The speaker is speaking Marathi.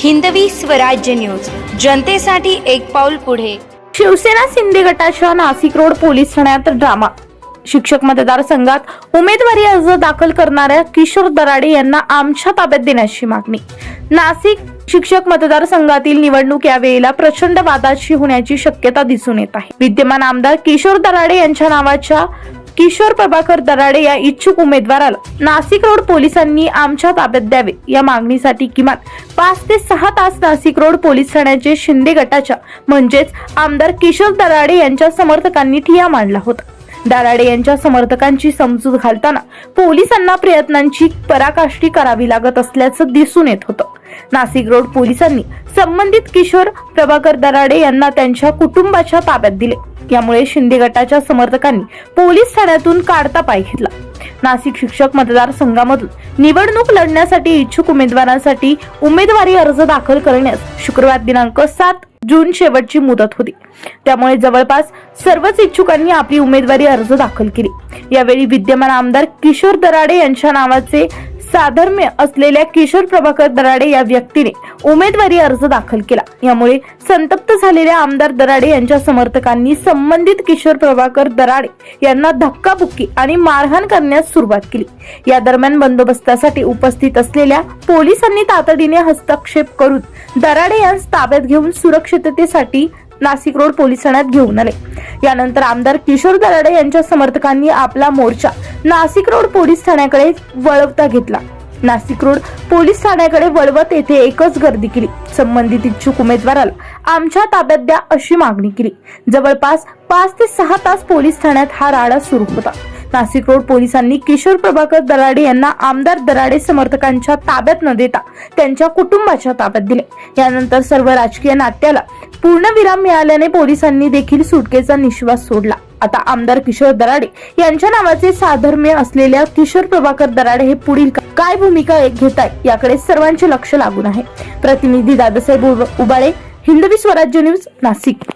हिंदवी स्वराज्य न्यूज. जनतेसाठी एक पाऊल पुढे. शिवसेना शिंदे गटाच्या नाशिक रोड पोलीस ठाण्यात ड्रामा. शिक्षक मतदारसंघात उमेदवारी अर्ज दाखल करणाऱ्या किशोर दराडे यांना आमच्या ताब्यात देण्याची मागणी. नाशिक शिक्षक मतदारसंघातील निवडणूक यावेळेला प्रचंड वादाची होण्याची शक्यता दिसून येत आहे. विद्यमान आमदार किशोर दराडे यांच्या नावाच्या किशोर प्रभाकर दराडे या इच्छुक उमेदवाराला नाशिक रोड पोलिसांनी आमच्या ताब्यात द्यावे. या मागणीसाठी किमान पाच ते सहा तास नाशिक रोड पोलीस ठाण्याचे शिंदे गटाच्या म्हणजेच आमदार किशोर दराडे यांच्या समर्थकांनी ठिया मांडला होता. दराडे यांच्या समर्थकांची समजूत घालताना पोलिसांना प्रयत्नांची पराकाष्ठी करावी लागत असल्याचं दिसून येत होतं. नाशिक रोड पोलिसांनी संबंधित किशोर प्रभाकर दराडे यांना त्यांच्या कुटुंबाच्या ताब्यात दिले. यामुळे शिंदे गटाच्या समर्थकांनी पोलीस ठाण्यातून काढता पाय घेतला. नाशिक शिक्षक मतदारसंघामधून निवडणूक लढण्यासाठी इच्छुक उमेदवारांसाठी उमेदवारी अर्ज दाखल करण्यास शुक्रवार दिनांक सात जून शेवटची मुदत होती. त्यामुळे जवळपास सर्वच इच्छुकांनी आपली उमेदवारी अर्ज दाखल केली. यावेळी विद्यमान आमदार किशोर दराडे यांच्या नावाचे साधर्म्य असलेल्या किशोर प्रभाकर दराडे या व्यक्तीने उमेदवारी अर्ज दाखल केला. यामुळे संतप्त झालेल्या आमदार दराडे यांच्या समर्थकांनी संबंधित किशोर प्रभाकर दराडे यांना धक्काबुक्की आणि मारहाण करण्यास सुरुवात केली. या दरम्यान बंदोबस्तासाठी उपस्थित असलेल्या पोलिसांनी तातडीने हस्तक्षेप करून दराडे यांस ताब्यात घेऊन सुरक्षिततेसाठी नाशिक रोड पोलीस ठाण्यात घेऊन आले. यानंतर आमदार किशोर दराडे यांच्या समर्थकांनी आपला मोर्चा नाशिक रोड पोलीस ठाण्याकडे वळवता घेतला. नाशिक रोड पोलीस ठाण्याकडे वळवत येथे एकच गर्दी केली. संबंधित इच्छुक उमेदवाराला आमच्या ताब्यात द्या अशी मागणी केली. जवळपास पाच ते सहा तास पोलीस ठाण्यात हा राडा सुरू होता. नाशिक रोड पोलिसांनी किशोर प्रभाकर दराडे यांना आमदार दराडे समर्थकांच्या ताब्यात न देता त्यांच्या कुटुंबाच्या ताब्यात दिले. यानंतर सर्व राजकीय नाट्याला पूर्णविराम मिळाल्याने पोलिसांनी देखील सुटकेचा निश्वास सोडला. आता आमदार किशोर दराडे यांच्या नावाचे साधर्म्य असलेल्या किशोर प्रभाकर दराडे हे पुढील काय भूमिका घेत आहे याकडे सर्वांचे लक्ष लागून आहे. प्रतिनिधी दादासाहेब उबाळे हिंदवी स्वराज्य न्यूज नाशिक.